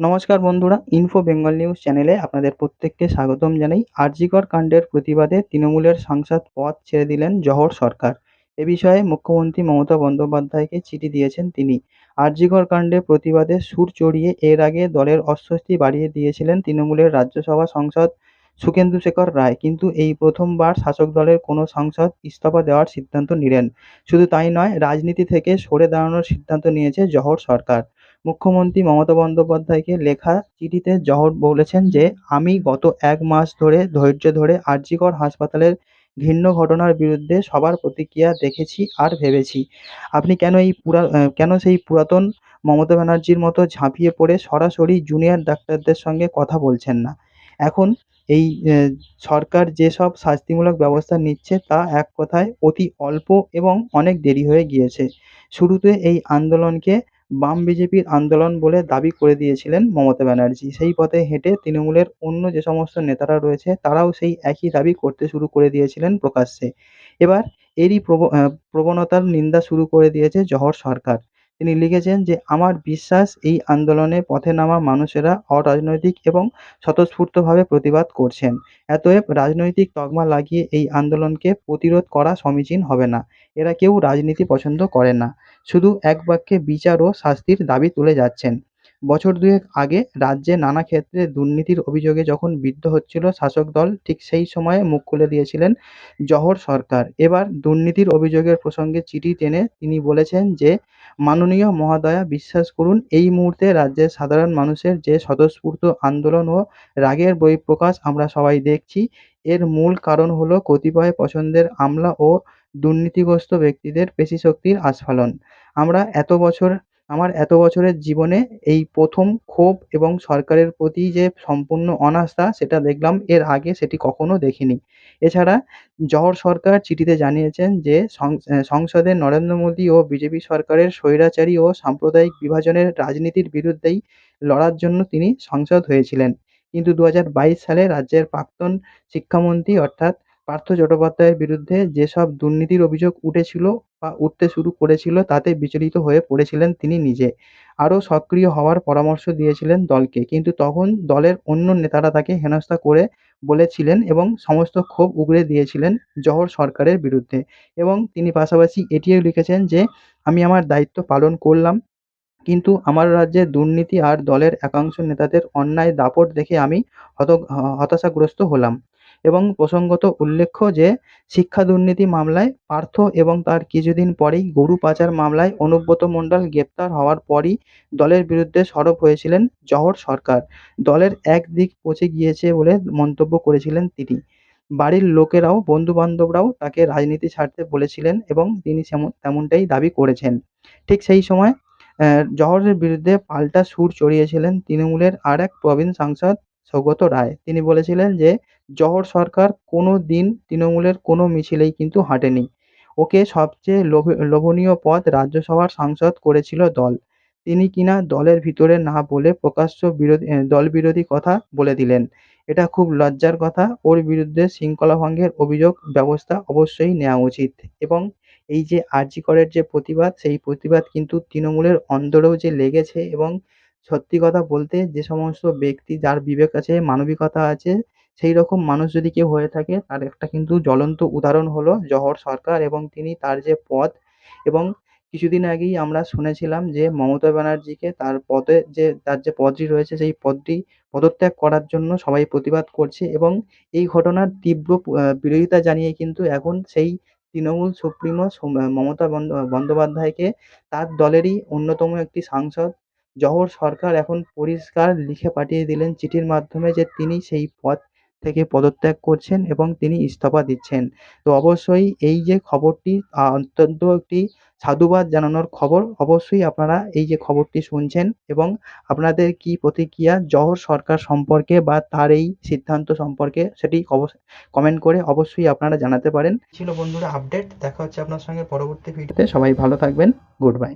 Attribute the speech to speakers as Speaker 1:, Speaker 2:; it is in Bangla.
Speaker 1: নমস্কার বন্ধুরা ইনফো বেঙ্গল নিউজ চ্যানেলে আপনাদের প্রত্যেককে স্বাগতম জানাই। আরজিকর কাণ্ডের প্রতিবাদে তৃণমূলের সাংসদ পদ ছেড়ে দিলেন জহর সরকার। এ বিষয়ে মুখ্যমন্ত্রী মমতা বন্দ্যোপাধ্যায়কে চিঠি দিয়েছেন তিনি। আরজিকর কাণ্ডে প্রতিবাদে সুর চড়িয়ে এর আগে দলের অস্বস্তি বাড়িয়ে দিয়েছিলেন তৃণমূলের রাজ্যসভা সংসদ সুখেন্দু শেখর রায়। কিন্তু এই প্রথমবার শাসক দলের কোনো সাংসদ ইস্তফা দেওয়ার সিদ্ধান্ত নিলেন। শুধু তাই নয়, রাজনীতি থেকে সরে দাঁড়ানোর সিদ্ধান্ত নিয়েছে জহর সরকার। মুখ্যমন্ত্রী মমতা বন্দ্যোপাধ্যায়কে লেখা চিঠিতে জহর বলেছেন যে, আমি গত এক মাস ধরে, ধৈর্য ধরে আরজিকর হাসপাতালের ঘৃণ্য ঘটনার বিরুদ্ধে সবার প্রতিক্রিয়া দেখেছি আর ভেবেছি। আপনি কেন এই পুরা কেন সেই পুরাতন মমতা ব্যানার্জির মতো ঝাঁপিয়ে পড়ে সরাসরি জুনিয়র ডাক্তারদের সঙ্গে কথা বলছেন না? এখন এই সরকার যেসব শাস্তিমূলক ব্যবস্থা নিচ্ছে তা এক কথায় অতি অল্প এবং অনেক দেরি হয়ে গিয়েছে। শুরুতে এই আন্দোলনকে বাম বিজেপির আন্দোলন বলে দাবি করে দিয়েছিলেন মমতা ব্যানার্জি। সেই পথে হেঁটে তৃণমূলের অন্য যে সমস্ত নেতারা রয়েছে, তারাও সেই একই দাবি করতে শুরু করে দিয়েছিলেন প্রকাশ্যে। এবার এরই প্রব প্রবণতার নিন্দা শুরু করে দিয়েছে জহর সরকার। তিনি লিখেছেন যে, আমার বিশ্বাস, এই আন্দোলনে পথে নামা মানুষেরা অরাজনৈতিক এবং স্বতঃস্ফূর্তভাবে প্রতিবাদ করছেন। অতএব রাজনৈতিক তকমা লাগিয়ে এই আন্দোলনকে প্রতিরোধ করা সমীচীন হবে না। এরা কেউ রাজনীতি পছন্দ করে না। শুধু এক বাক্যে বিচার ও শাস্তির দাবি তুলে যাচ্ছেন। বছর দুয়েক আগে রাজ্যে নানা ক্ষেত্রে দুর্নীতির অভিযোগে যখন বিদ্ধ হচ্ছিল শাসক দল, ঠিক সেই সময়ে মুখ খুলে দিয়েছিলেন জহর সরকার। এবার দুর্নীতির অভিযোগের প্রসঙ্গে চিঠি টেনে তিনি বলেছেন যে, মাননীয় মহাদয়া, বিশ্বাস করুন, এই মুহূর্তে রাজ্যের সাধারণ মানুষের যে স্বতঃস্ফূর্ত আন্দোলন ও রাগের বহিঃপ্রকাশ আমরা সবাই দেখছি, এর মূল কারণ হলো কতিপয় পছন্দের আমলা ও দুর্নীতিগ্রস্ত ব্যক্তিদের পেশিশক্তির আস্ফালন। আমরা এত বছর আমার এত বছরের জীবনে এই প্রথম ক্ষোভ এবং সরকারের প্রতি যে সম্পূর্ণ অনাস্থা, সেটা দেখলাম। এর আগে সেটি কখনো দেখিনি। এছাড়া জহর সরকার চিঠিতে জানিয়েছেন যে সংসদে নরেন্দ্র মোদী ও বিজেপি সরকারের স্বৈরাচারী ও সাম্প্রদায়িক বিভাজনের রাজনীতির বিরুদ্ধেই লড়ার জন্য তিনি সাংসদ হয়েছিলেন। কিন্তু দু হাজার বাইশ সালে রাজ্যের প্রাক্তন শিক্ষামন্ত্রী অর্থাৎ পার্থ চট্টোপাধ্যায়ের বিরুদ্ধে যেসব দুর্নীতির অভিযোগ উঠেছিল বা উঠতে শুরু করেছিল তাতে বিচলিত হয়ে পড়েছিলেন তিনি নিজে। আরও সক্রিয় হওয়ার পরামর্শ দিয়েছিলেন দলকে, কিন্তু তখন দলের অন্য নেতারা তাকে হেনস্থা করে বলেছিলেন এবং সমস্ত ক্ষোভ উগরে দিয়েছিলেন জহর সরকারের বিরুদ্ধে। এবং তিনি পাশাপাশি এটিও লিখেছেন যে, আমি আমার দায়িত্ব পালন করলাম, কিন্তু আমার রাজ্যে দুর্নীতি আর দলের একাংশ নেতাদের অন্যায় দাপট দেখে আমি হত হতাশাগ্রস্ত হলাম। এবং প্রসঙ্গত উল্লেখ্য যে, শিক্ষা দুর্নীতি মামলায় পার্থ এবং তার কিছুদিন পরেই গরু পাচার মামলায় অনুব্রত মণ্ডল গ্রেপ্তার হওয়ার পরই দলের বিরুদ্ধে সরব হয়েছিলেন জহর সরকার। দলের এক দিক পচে গিয়েছে বলে মন্তব্য করেছিলেন তিনি। বাড়ির লোকেরাও, বন্ধুবান্ধবরাও তাকে রাজনীতি ছাড়তে বলেছিলেন এবং তিনি তেমনটাই দাবি করেছেন। ঠিক সেই সময় জহরের বিরুদ্ধে পাল্টা সুর চড়িয়েছিলেন তৃণমূলের আর এক প্রবীণ সাংসদ সৌগত রায়। তিনি বলেছিলেন যে, জহর সরকার কোনো দিন তৃণমূলের কোনো মিছিলেই কিন্তু হাঁটেনি। ওকে সবচেয়ে লোভনীয় পদ রাজ্যসভার সাংসদ করেছিল দল। তিনি কিনা দলের ভিতরে না বলে প্রকাশ্য বিরোধী দল বিরোধী কথা বলে দিলেন। এটা খুব লজ্জার কথা। ওর বিরুদ্ধে শৃঙ্খলা ভঙ্গের অভিযোগ ব্যবস্থা অবশ্যই নেওয়া উচিত। এবং এই যে আরজি করের যে প্রতিবাদ, সেই প্রতিবাদ কিন্তু তৃণমূলের অন্দরেও যে লেগেছে এবং সত্যি কথা বলতে যে সমস্ত ব্যক্তি যার বিবেক আছে, মানবিকতা আছে, সেই রকম মানুষ যদি কেউ হয়ে থাকে, তার একটা কিন্তু জ্বলন্ত উদাহরণ হলো জহর সরকার এবং তিনি তার যে পদ এবং কিছুদিন আগেই আমরা শুনেছিলাম যে মমতা ব্যানার্জিকে তার পদে যে, তার যে পদটি রয়েছে, সেই পদটি পদত্যাগ করার জন্য সবাই প্রতিবাদ করছে এবং এই ঘটনার তীব্র বিরোধিতা জানিয়ে কিন্তু এখন সেই তৃণমূল সুপ্রিমো মমতা বন্দ্যোপাধ্যায়কে তার দলেরই অন্যতম একটি সাংসদ জহর সরকার এখন পরিষ্কার লিখে পাঠিয়ে দিলেন চিঠির মাধ্যমে যে তিনি সেই পদ থেকে পদত্যাগ করছেন এবং তিনি ইস্তফা দিচ্ছেন। তো অবশ্যই এই যে খবরটি অত্যন্ত একটি সাধুবাদ জানানোর খবর অবশ্যই আপনারা এই যে খবরটি শুনছেন এবং আপনাদের কী প্রতিক্রিয়া জহর সরকার সম্পর্কে বা তার এই সিদ্ধান্ত সম্পর্কে সেটি কমেন্ট করে অবশ্যই আপনারা জানাতে পারেন। ছিল বন্ধুরা আপডেট দেখা হচ্ছে আপনার সঙ্গে পরবর্তী ভিডিওতে সবাই ভালো থাকবেন গুড বাই